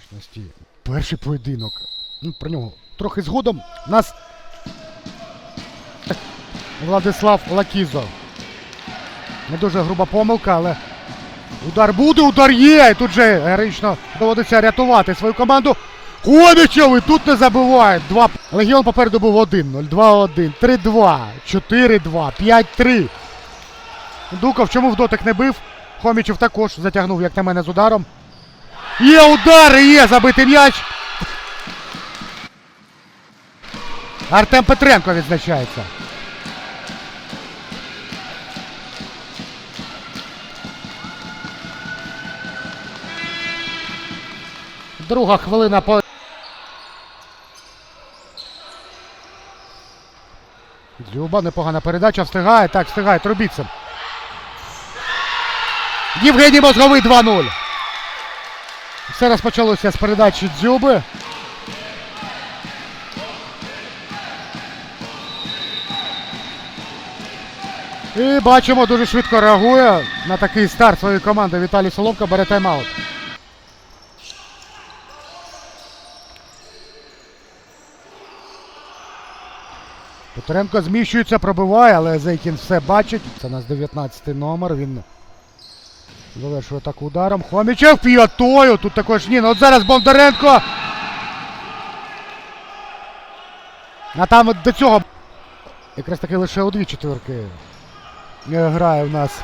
зручності. Перший поєдинок. Ну, про нього трохи згодом. У нас Владислав Лакізов. Не дуже груба помилка, але удар буде, удар є. І тут же героїчно доводиться рятувати свою команду. Хомічов і тут не забивають. Два. Легіон попереду був 1-0, 2-1, 3-2, 4-2, 5-3. Дуков чому в дотик не бив? Хомічев також затягнув, як на мене, з ударом. Є удар, і є забитий м'яч. Артем Петренко відзначається. Друга хвилина по. Дзюба, непогана передача, встигає. Так, встигає Трубіцин. Євгеній Мозговий 2-0. Все розпочалося з передачі Дзюби. І бачимо, дуже швидко реагує на такий старт своєї команди. Віталій Соломка бере тайм-аут. Петренко зміщується, пробиває, але Зейкін все бачить. Це у нас 19 номер. Він завершує так ударом. Хомічев п'ятою. Тут також ні. Ну от зараз Бондаренко. А там до цього. Якраз таки лише у дві четверки е, грає в нас.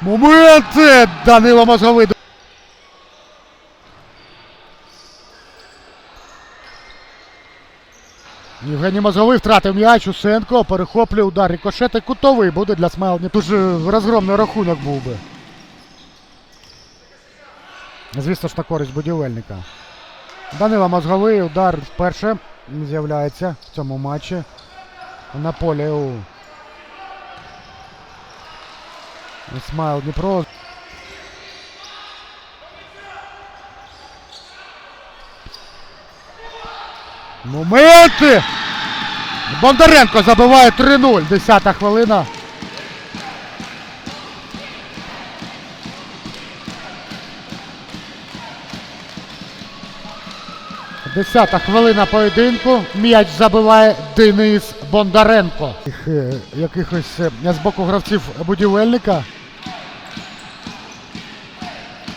Моменти! Данило Мозговий. Євгеній Мозговий втратив м'яч, Усенко перехоплює удар. Рикошет і кутовий буде для Смайлні. Дуже розгромний рахунок був би. Звісно ж на користь будівельника. Данила Мозговий удар вперше з'являється в цьому матчі. На полі у Ісмайл Дніпро. Моменти! Бондаренко забиває 3-0. 10 хвилина. Десята хвилина поєдинку. М'яч забиває Денис Бондаренко. Е, Якихось е, з боку гравців будівельника.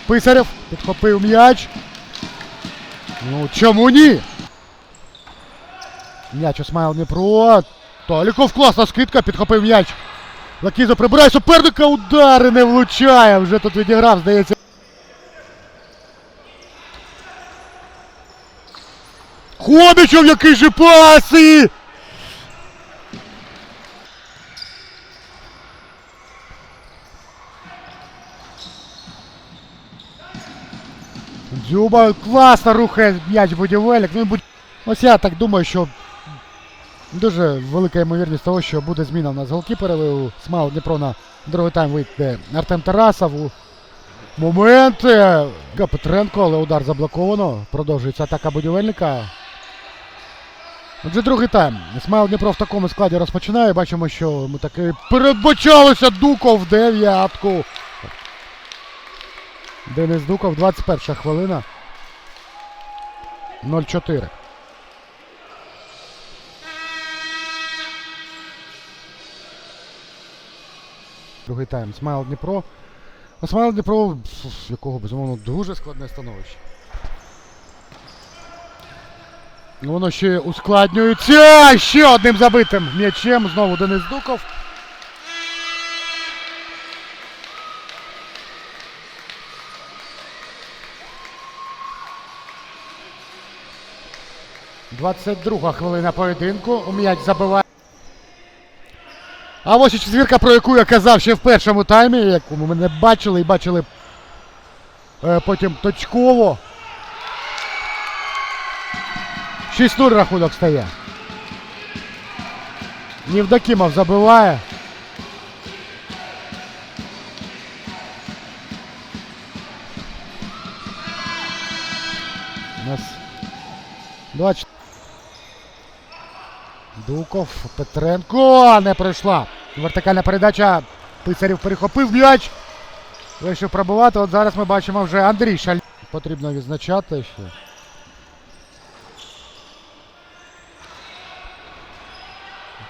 Писарєв підхопив м'яч. Ну чому ні? М'яч у Смайл Дніпро. Толіков класна скидка, підхопив м'яч. Лакізо прибирає суперника, удари не влучає. Вже тут відіграв, здається. Хобічов, який же паси! Дзюба класно рухає м'яч будівельник. Ну, будь... Ось я так думаю, що дуже велика ймовірність того, що буде зміна у нас голкіпери. У Смайл Дніпро на другий тайм вийде Артем Тарасов. У моменти. Петренко, але удар заблоковано. Продовжується атака будівельника. Отже, другий тайм. Смайл Дніпро в такому складі розпочинає. Бачимо, що ми таки передбачалося Дуков в дев'ятку. Денис Дуков, 21 хвилина. 0-4. Другий тайм. Смайл Дніпро. А Смайл Дніпро, якого безумовно дуже складне становище. Ну, Воно ще ускладнюється. Ще одним забитим м'ячем. Знову Денис Дуков. Двадцять друга хвилина поєдинку. М'яч забиває. А ось і четвірка, про яку я казав ще в першому таймі, яку ми не бачили і бачили е, потім точково. 6-0 рахунок стає. Євдокімов забиває. У нас 20. Дуков, Петренко не пройшла. Вертикальна передача Писарів перехопив м'яч. Вийшов пробувати. От зараз ми бачимо вже Андрій Шаль. Потрібно відзначати ще.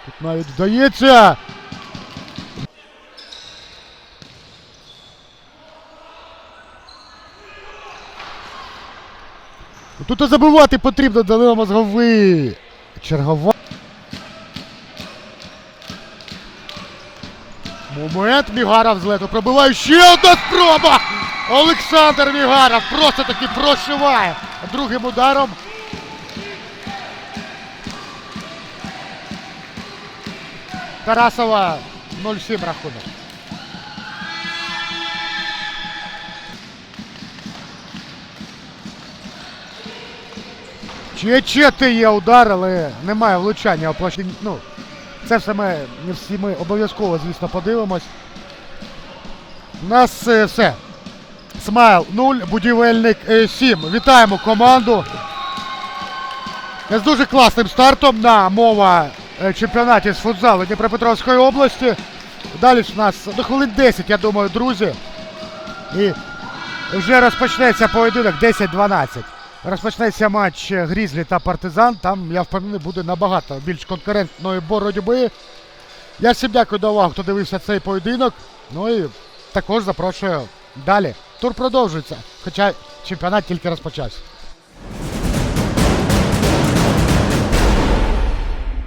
Тут навіть вдається. Тут і забивати потрібно Данило Мозговий. Чергова. Момент Мігаров з лету пробиває ще одна спроба! Олександр Мігаров просто таки прошиває другим ударом. Тарасова 0-7 рахунок. Чи чети є удар, але немає влучання. Ну, це все ми, не всі ми обов'язково, звісно, подивимось. У нас е, все. Смайл 0, будівельник 7. Вітаємо команду. З дуже класним стартом на мова е, чемпіонаті з футзалу Дніпропетровської області. Далі ж у нас до хвилин 10, я думаю, друзі. І вже розпочнеться поєдинок 10-12. Розпочнеться матч Грізлі та Партизан. Там, я впевнений, буде набагато більш конкурентної боротьби. Я всім дякую до увагу, хто дивився цей поєдинок. Ну і також запрошую далі. Тур продовжується, хоча чемпіонат тільки розпочався.